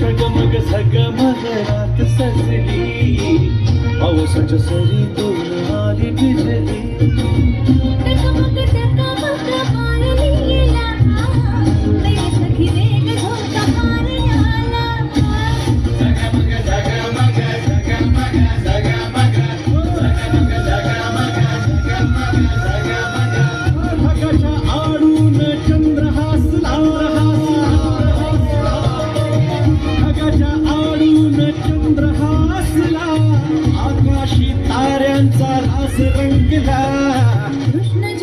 झगमग झगमग रात सजली। पावसाच्या सरी दोन आली बिजली। सेवन केला कृष्ण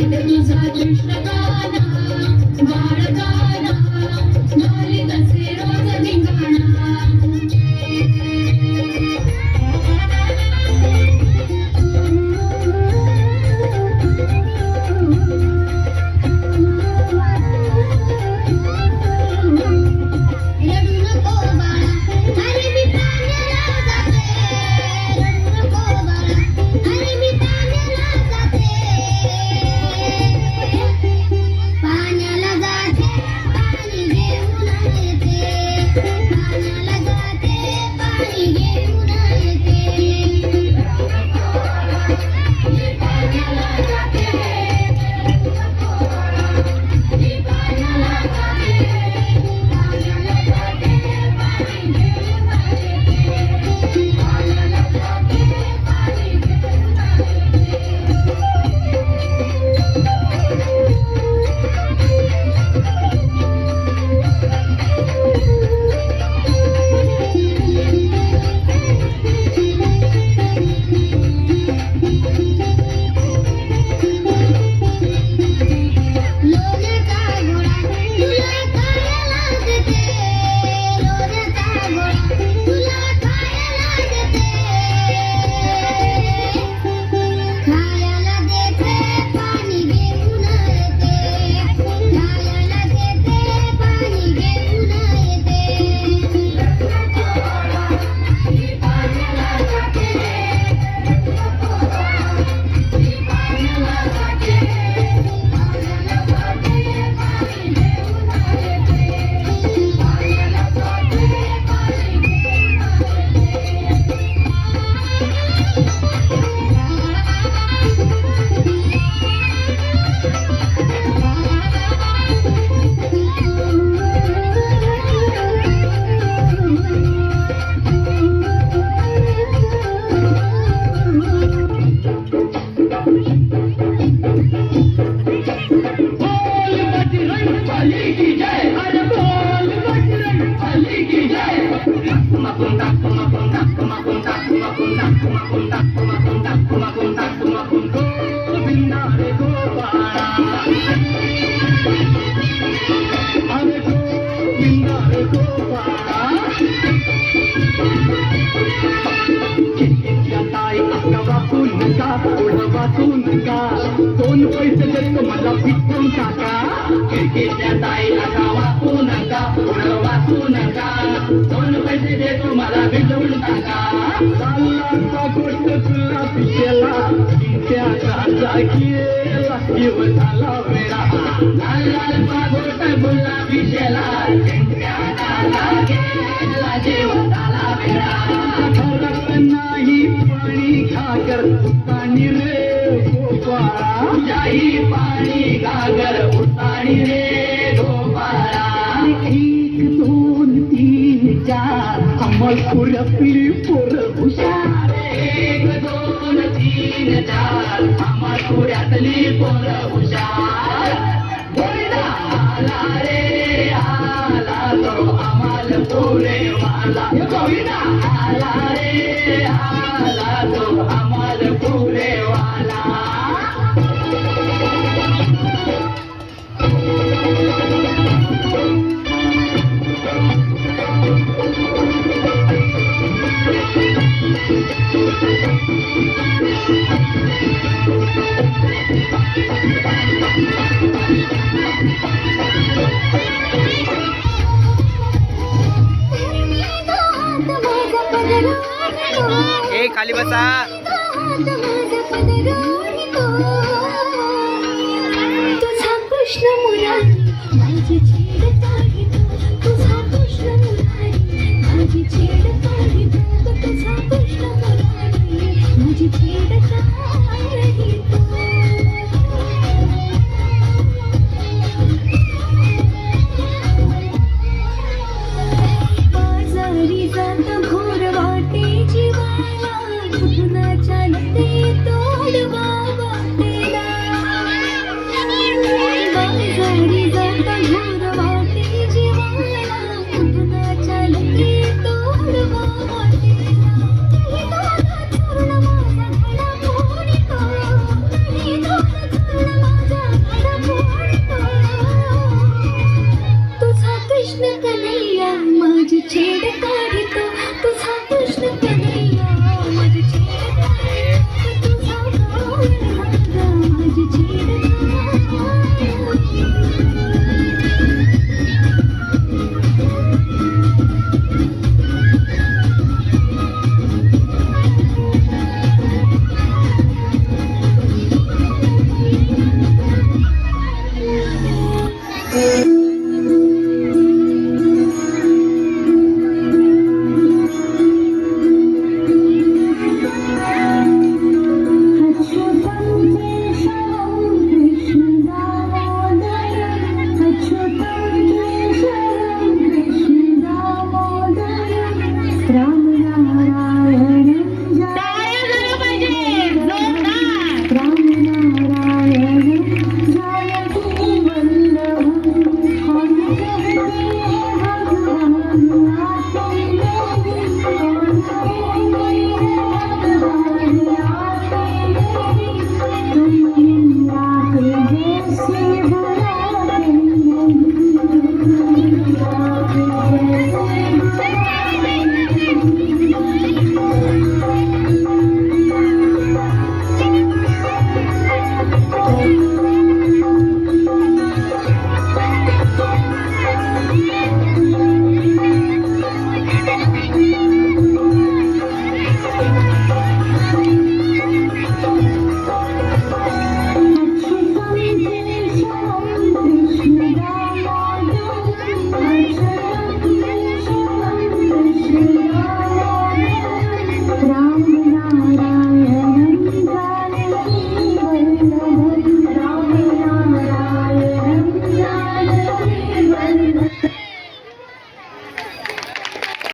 कृष्ण गाना बाळगा दोन पैसे देतो मला पिटून टाका खिडकीतल्या ताईला अक्का वाचू नका पुढं वाचू देतो मला पिटून टाका. चालला गोष्ट तुला पिशेला त्या जागेला वेळा. गोष्ट तुला वेळा. नाही पाणी घागर उताणी रे गोपाळा. जाई पाणी घागर उताणी रे गोपाळा. तीन चार हुशार एक दोन तीन चार हुशार आला रे आला तो अमल पुरे वाला गोविंदा आला रे आला तो. अमल पुरे वाला. खाली बसा. तुझा कृष्ण मुरारी माझी छेड